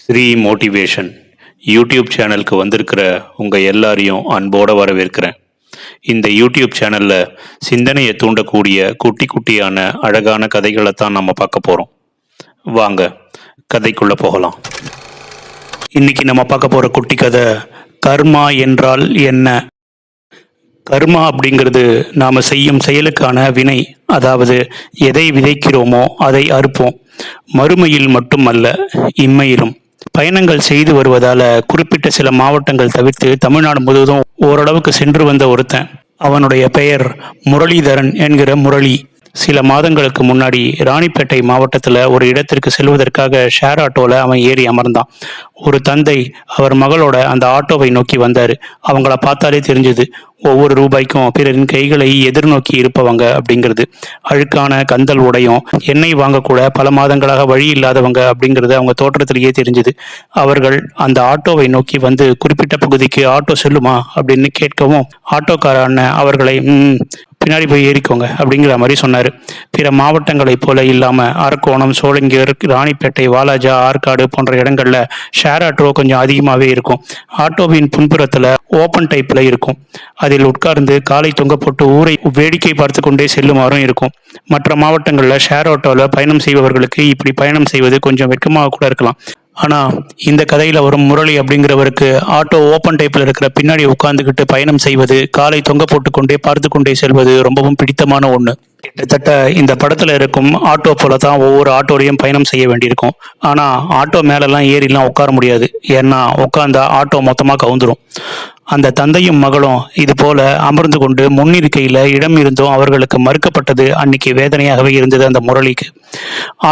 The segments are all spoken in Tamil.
ஸ்ரீ மோட்டிவேஷன் யூடியூப் சேனலுக்கு வந்திருக்கிற உங்கள் எல்லாரையும் அன்போடு வரவேற்கிறேன். இந்த யூடியூப் சேனலில் சிந்தனையை தூண்டக்கூடிய குட்டி குட்டியான அழகான கதைகளை தான் நம்ம பார்க்க போகிறோம் வாங்க கதைக்குள்ளே போகலாம். இன்னைக்கு நம்ம பார்க்க போகிற குட்டி கதை கர்மா என்றால் என்ன? கர்மா அப்படிங்கிறது நாம் செய்யும் செயலுக்கான வினை அதாவது எதை விதைக்கிறோமோ அதை அறுப்போம். மறுமையில் மட்டுமல்ல இம்மையிலும். பயணங்கள் செய்து வருவதால குறிப்பிட்ட சில மாவட்டங்கள் தவிர்த்து தமிழ்நாடு முழுவதும் ஓரளவுக்கு சென்று வந்த ஒருத்தன். அவனுடைய பெயர் முரளிதரன் என்கிற முரளி. சில மாதங்களுக்கு முன்னாடி ராணிப்பேட்டை மாவட்டத்தில் ஒரு இடத்திற்கு செல்வதற்காக ஷேர் ஆட்டோவில் அவன் ஏறி அமர்ந்தான். ஒரு தந்தை அவர் மகளோட அந்த ஆட்டோவை நோக்கி வந்தார். அவங்கள பார்த்தாலே தெரிஞ்சுது ஒவ்வொரு ரூபாய்க்கும் பிறரின் கைகளை எதிர்நோக்கி இருப்பவங்க அப்படிங்கிறது. அழுக்கான கந்தல் உடையும் எண்ணெய் வாங்கக்கூட பல மாதங்களாக வழி இல்லாதவங்க அப்படிங்கிறது அவங்க தோற்றத்திலேயே தெரிஞ்சுது. அவர்கள் அந்த ஆட்டோவை நோக்கி வந்து குறிப்பிட்ட பகுதிக்கு ஆட்டோ செல்லுமா? அப்படின்னு கேட்கவும் ஆட்டோக்கார அண்ணன் அவர்களை பின்னாடி போய் ஏறிக்கோங்க அப்படிங்கிற மாதிரி சொன்னார். பிற மாவட்டங்களைப் போல இல்லாமல் அரக்கோணம் சோழங்கர் ராணிப்பேட்டை வாலாஜா ஆற்காடு போன்ற இடங்களில் ஷேர் ஆட்டோ கொஞ்சம் அதிகமாகவே இருக்கும். ஆட்டோவின் பின்புறத்தில் ஓப்பன் டைப்பில் இருக்கும். அதில் உட்கார்ந்து காலை தொங்க போட்டு ஊரை வேடிக்கை பார்த்து கொண்டே செல்லுமாறும் இருக்கும். மற்ற மாவட்டங்களில் ஷேர் ஆட்டோவில் பயணம் செய்பவர்களுக்கு இப்படி பயணம் செய்வது கொஞ்சம் வெட்கமாக கூட இருக்கலாம். ஆனால் இந்த கதையில் வரும் முரளி அப்படிங்கிறவருக்கு ஆட்டோ ஓப்பன் டைப்பில் இருக்கிற பின்னாடி உட்காந்துக்கிட்டு பயணம் செய்வது காலை தொங்க போட்டுக்கொண்டே பார்த்து கொண்டே செல்வது ரொம்பவும் பிடித்தமான ஒன்று கிட்டத்தட்ட இந்த படத்தில் இருக்கும் ஆட்டோ போல தான் ஒவ்வொரு ஆட்டோலையும் பயணம் செய்ய வேண்டியிருக்கும். ஆனால் ஆட்டோ மேலெல்லாம் ஏறிலாம் உட்கார முடியாது. ஏன்னா உட்காந்தா ஆட்டோ மொத்தமாக கவுந்துரும். அந்த தந்தையும் மகளும் இது போல அமர்ந்து கொண்டு முன்னிருக்கையில் இடம் இருந்தும் அவர்களுக்கு மறுக்கப்பட்டது அன்னைக்கு வேதனையாகவே இருந்தது அந்த முரளிக்கு.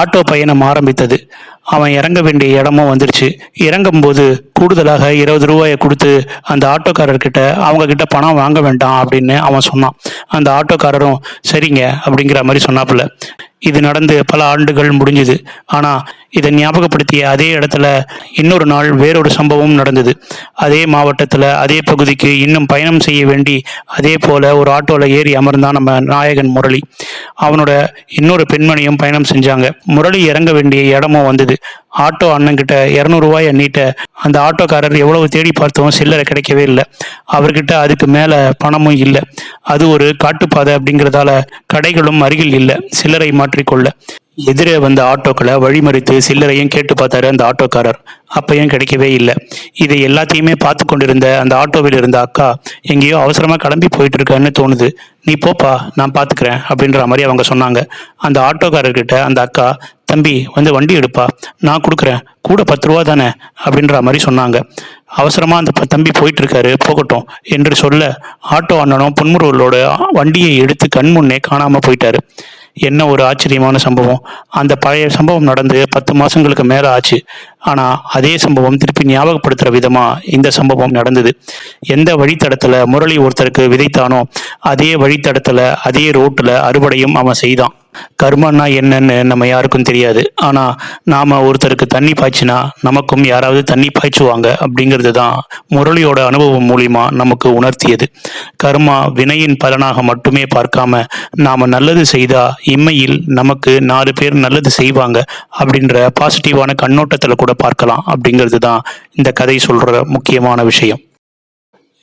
ஆட்டோ பயணம் ஆரம்பித்தது. அவன் இறங்க வேண்டிய இடமும் வந்துருச்சு. இறங்கும்போது கூடுதலாக இருபது ரூபாயை கொடுத்து அந்த ஆட்டோக்காரர்கிட்ட அவங்கக்கிட்ட பணம் வாங்க வேண்டாம் அப்படின்னு அவன் சொன்னான். அந்த ஆட்டோக்காரரும் சரிங்க அப்படிங்கிற மாதிரி சொன்னாப்புல. இது நடந்து பல ஆண்டுகள் முடிஞ்சுது. ஆனால் இதை ஞாபகப்படுத்திய அதே இடத்துல இன்னொரு நாள் வேறொரு சம்பவம் நடந்தது. அதே மாவட்டத்தில் அதே பகுதிக்கு இன்னும் பயணம் செய்ய வேண்டி அதே போல் ஒரு ஆட்டோவில் ஏறி அமர்ந்தான் நம்ம நாயகன் முரளி. அவனோட இன்னொரு பெண்மணியும் பயணம் செஞ்சாங்க. முரளி இறங்க வேண்டிய இடமும் வந்தது. ஆட்டோ அண்ணன்கிட்ட இரநூறுவாயை நீட்ட அந்த ஆட்டோக்காரர் எவ்வளவு தேடி பார்த்தோம் சில்லறை கிடைக்கவே இல்லை. அவர்கிட்ட அதுக்கு மேலே பணமும் இல்லை. அது ஒரு காட்டுப்பாதை அப்படிங்கிறதால கடைகளும் அருகில் இல்லை. சில்லறை மாற்றிக்கொள்ள. எதிரே வந்த ஆட்டோக்களை வழிமறித்து சில்லறையும் கேட்டு பார்த்தாரு அந்த ஆட்டோக்காரர். அப்பையும் கிடைக்கவே இல்லை? இதை எல்லாத்தையுமே பார்த்து கொண்டிருந்த அந்த ஆட்டோவில் இருந்த அக்கா எங்கேயோ அவசரமாக கிளம்பி போயிட்டு இருக்கான்னு தோணுது. நீ போப்பா நான் பார்த்துக்கிறேன் அப்படின்ற மாதிரி அவங்க சொன்னாங்க. அந்த ஆட்டோக்காரர்கிட்ட அந்த அக்கா தம்பி வந்து வண்டி எடுப்பா. நான் கொடுக்குறேன். கூட பத்து ரூபா தானே? அப்படின்ற மாதிரி சொன்னாங்க. அவசரமாக அந்த தம்பி போயிட்டு இருக்காரு போகட்டும் என்று சொல்ல ஆட்டோ அண்ணனும் புன்முருவலோட வண்டியை எடுத்து கண் முன்னே காணாமல் போயிட்டாரு. என்ன ஒரு ஆச்சரியமான சம்பவம்? அந்த பழைய சம்பவம் நடந்து பத்து மாதங்களுக்கு மேலே ஆச்சு. ஆனால் அதே சம்பவம் திருப்பி ஞாபகப்படுத்துகிற விதமாக இந்த சம்பவம் நடந்தது. எந்த வழித்தடத்தில் முரளி ஒருத்தருக்கு விதைத்தானோ அதே வழித்தடத்தில் அதே ரோட்டில் அறுவடையும் அவன் செய்தான். கர்மன்னா என்னன்னு நம்ம யாருக்கும் தெரியாது. ஆனால் நாம் ஒருத்தருக்கு தண்ணி பாய்ச்சினா நமக்கும் யாராவது தண்ணி பாய்ச்சுவாங்க அப்படிங்கிறது தான் முரளியோட அனுபவம் மூலிமா நமக்கு உணர்த்தியது. கர்மா வினையின் பலனாக மட்டுமே பார்க்காம நாம நல்லது செய்தால் இம்மையில் நமக்கு நாலு பேர் நல்லது செய்வாங்க அப்படின்ற பாசிட்டிவான கண்ணோட்டத்தில் கூட பார்க்கலாம் அப்படிங்கிறது தான் இந்த கதை சொல்கிற முக்கியமான விஷயம்.